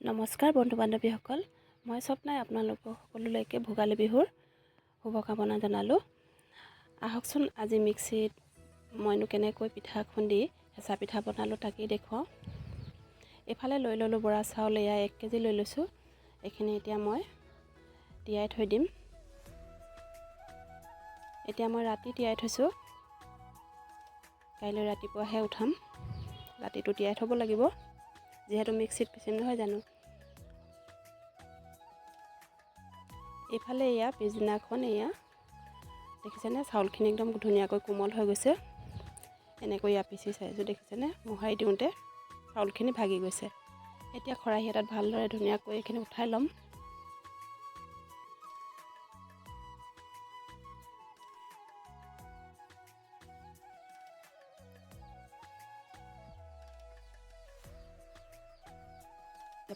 নমস্কাৰ বন্ধু বান্ধৱীসকল মই স্বপ্নাই আপোনালোক সকলোলৈকে ভোগালী বিহুৰ শুভকামনা জনালোঁ। আহকচোন আজি মিক্সিত মইনো কেনেকৈ পিঠা খুন্দি হেঁচা পিঠা বনালোঁ তাকেই দেখুৱাওঁ। এইফালে লৈ ল'লোঁ বৰা চাউল এয়া এক কেজি লৈ লৈছোঁ। এইখিনি এতিয়া মই তিয়াই থৈ দিম। এতিয়া মই ৰাতি তিয়াই থৈছোঁ। কাইলৈ ৰাতিপুৱাহে উঠাম। ৰাতিটো তিয়াই থ'ব লাগিব। যিহেতু মিক্সিত পিচিম নহয় জানো। এইফালে এয়া, পিছদিনাখন এয়া। দেখিছেনে? চাউলখিনি একদম ধুনীয়াকৈ কোমল হৈ গৈছে। এনেকৈ এয়া পিচি চাইছোঁ, দেখিছেনে? মোহাৰি দিওঁতে চাউলখিনি ভাগি গৈছে। এতিয়া খৰাহি এটাত ভালদৰে ধুনীয়াকৈ এইখিনি উঠাই ল'ম।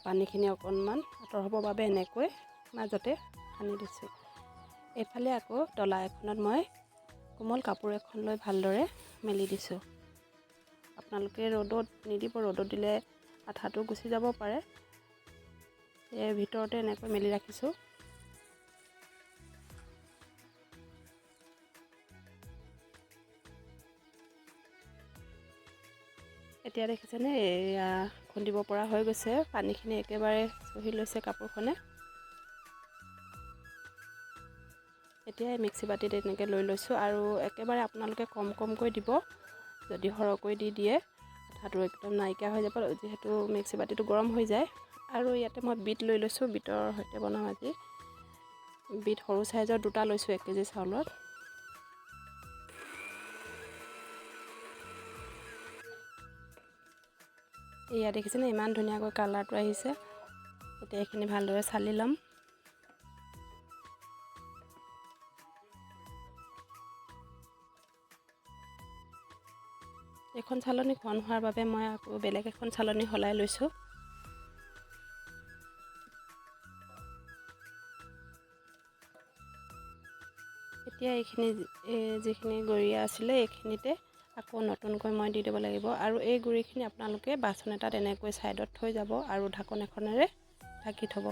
পানীখিনি অকণমান আঁতৰ হ'বৰ বাবে এনেকৈ মাজতে সানি দিছোঁ। এইফালে আকৌ ডলা এখনত মই কোমল কাপোৰ এখন লৈ ভালদৰে মেলি দিছোঁ। আপোনালোকে ৰ'দত নিদিব ৰ'দত দিলে আঠাটো গুচি যাব পাৰে। এই ভিতৰতে এনেকৈ মেলি ৰাখিছোঁ। এতিয়া দেখিছেনে? এয়া খুন্দিব পৰা হৈ গৈছে। পানীখিনি একেবাৰে চহি লৈছে কাপোৰখনে। এতিয়া মিক্সি বাতিত এনেকৈ লৈ লৈছোঁ আৰু একেবাৰে আপোনালোকে কম কমকৈ দিব যদি সৰহকৈ দি দিয়ে। আঠাটো একদম নাইকিয়া হৈ যাব যিহেতু মিক্সি বাতিটো গৰম হৈ যায়। আৰু ইয়াতে মই বিট লৈ লৈছোঁ বিটৰ সৈতে বনাওঁ আজি। বিট সৰু চাইজৰ দুটা লৈছোঁ এক কেজি চাউলত। এয়া দেখিছেনে? ইমান ধুনীয়াকৈ কালাৰটো আহিছে। এতিয়া এইখিনি ভালদৰে চালি ল'ম। এখন চালনী ঘন হোৱাৰ বাবে মই আকৌ বেলেগ এখন চালনী সলাই লৈছোঁ। এতিয়া এইখিনি যিখিনি গৰিয়া আছিলে এইখিনিতে আকৌ নতুনকৈ মই দি দিব লাগিব। আৰু এই গুড়িখিনি আপোনালোকে বাচন এটাত এনেকৈ ছাইডত থৈ যাব আৰু ঢাকন এখনেৰে ঢাকি থ'ব।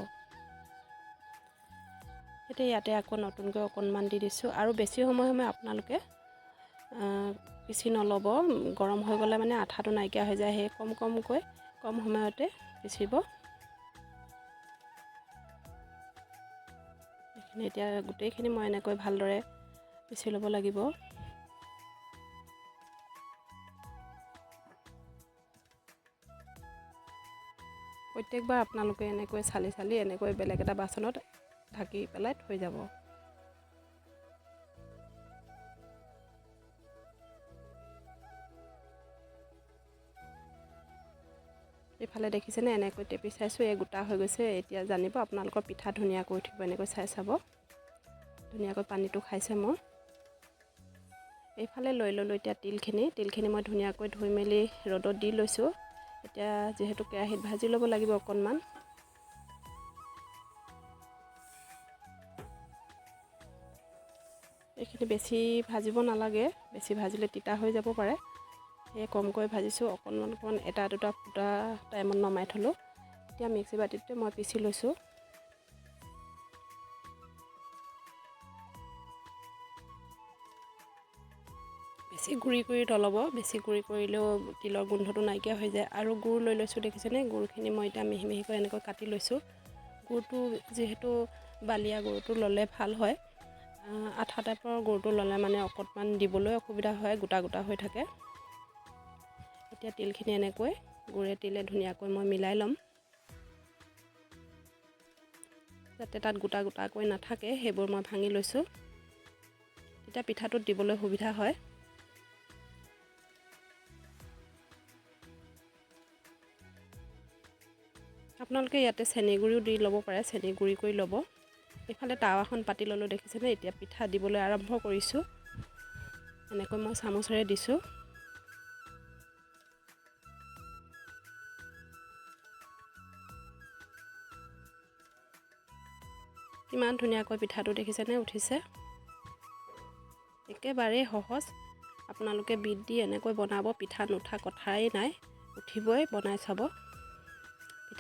এতিয়া ইয়াতে আকৌ নতুনকৈ অকণমান দি দিছোঁ। আৰু বেছি সময় সময় আপোনালোকে পিচি নল'ব। গৰম হৈ গ'লে মানে আঠাটো নাইকিয়া হৈ যায়। সেই কম কমকৈ কম সময়তে পিচিব। এইখিনি এতিয়া গোটেইখিনি মই এনেকৈ ভালদৰে পিচি ল'ব লাগিব। প্ৰত্যেকবাৰ আপোনালোকে এনেকৈ চালি চালি এনেকৈ বেলেগ এটা বাচনত ঢাকি পেলাই থৈ যাব। এইফালে দেখিছেনে? এনেকৈ টেপি চাইছোঁ এই গোটা হৈ গৈছে। এতিয়া জানিব আপোনালোকৰ পিঠা ধুনীয়াকৈ উঠিব এনেকৈ চাই চাব। ধুনীয়াকৈ পানীটো খাইছে মই এইফালে লৈ ল'লোঁ এতিয়া তিলখিনি। তিলখিনি মই ধুনীয়াকৈ ধুই মেলি ৰ'দত দি লৈছোঁ। এতিয়া যিহেতু কেৰাহীত ভাজি ল'ব লাগিব অকণমান। এইখিনি বেছি ভাজিব নালাগে বেছি ভাজিলে তিতা হৈ যাব পাৰে। সেয়ে কমকৈ ভাজিছোঁ অকণমান অকণমান এটা দুটা ফুটা টাইমত নমাই থ'লোঁ। এতিয়া মিক্সি বাতিতে মই পিচি লৈছোঁ। বেছি গুড়ি কৰি নল'ব বেছি গুড়ি কৰিলেও তিলৰ গোন্ধটো নাইকিয়া হৈ যায়। আৰু গুড় লৈ লৈছোঁ দেখিছেনে? গুড়খিনি মই এতিয়া মিহি মিহিকৈ এনেকৈ কাটি লৈছোঁ। গুড়টো যিহেতু বালিয়া গুড়টো ল'লে ভাল হয়। আঠা টাইপৰ গুড়টো ল'লে মানে অকণমান দিবলৈ অসুবিধা হয় গোটা গোটা হৈ থাকে। এতিয়া তিলখিনি এনেকৈ গুড়ে তিলে ধুনীয়াকৈ মই মিলাই ল'ম। যাতে তাত গোটা গোটাকৈ নাথাকে সেইবোৰ মই ভাঙি লৈছোঁ। তেতিয়া পিঠাটোত দিবলৈ সুবিধা হয়। আপোনালোকে ইয়াতে চেনি গুড়িও দি ল'ব পাৰে চেনি গুড়ি কৰি ল'ব। এইফালে টাৱাখন পাতি ল'লোঁ দেখিছেনে? এতিয়া পিঠা দিবলৈ আৰম্ভ কৰিছোঁ। এনেকৈ মই চামুচেৰে দিছোঁ। কিমান ধুনীয়াকৈ পিঠাটো দেখিছেনে? উঠিছে। একেবাৰেই সহজ। আপোনালোকে বিট দি এনেকৈ বনাব পিঠা নুঠা কথাই নাই। উঠিবই বনাই চাব।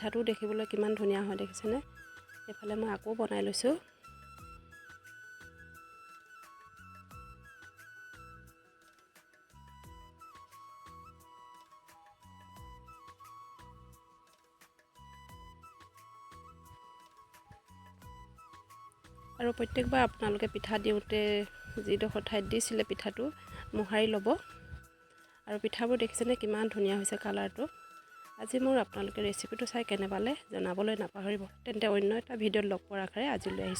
পিঠাটো দেখিবলৈ কিমান ধুনীয়া হয় দেখিছেনে? এইফালে মই আকৌ বনাই লৈছোঁ। আৰু প্ৰত্যেকবাৰ আপোনালোকে পিঠা দিওঁতে যিডোখৰ ঠাইত দিছিলে পিঠাটো মোহাৰি ল'ব। আৰু পিঠাবোৰ দেখিছেনে কিমান ধুনীয়া হৈছে কালাৰটো আজি মোৰ আপোনালোকে ৰেচিপিটো চাই কেনে পালে জনাবলৈ নাপাহৰিব। তেন্তে অন্য এটা ভিডিঅ'ত লগ পোৱাৰ আশাৰে আজিলৈ আহিছোঁ।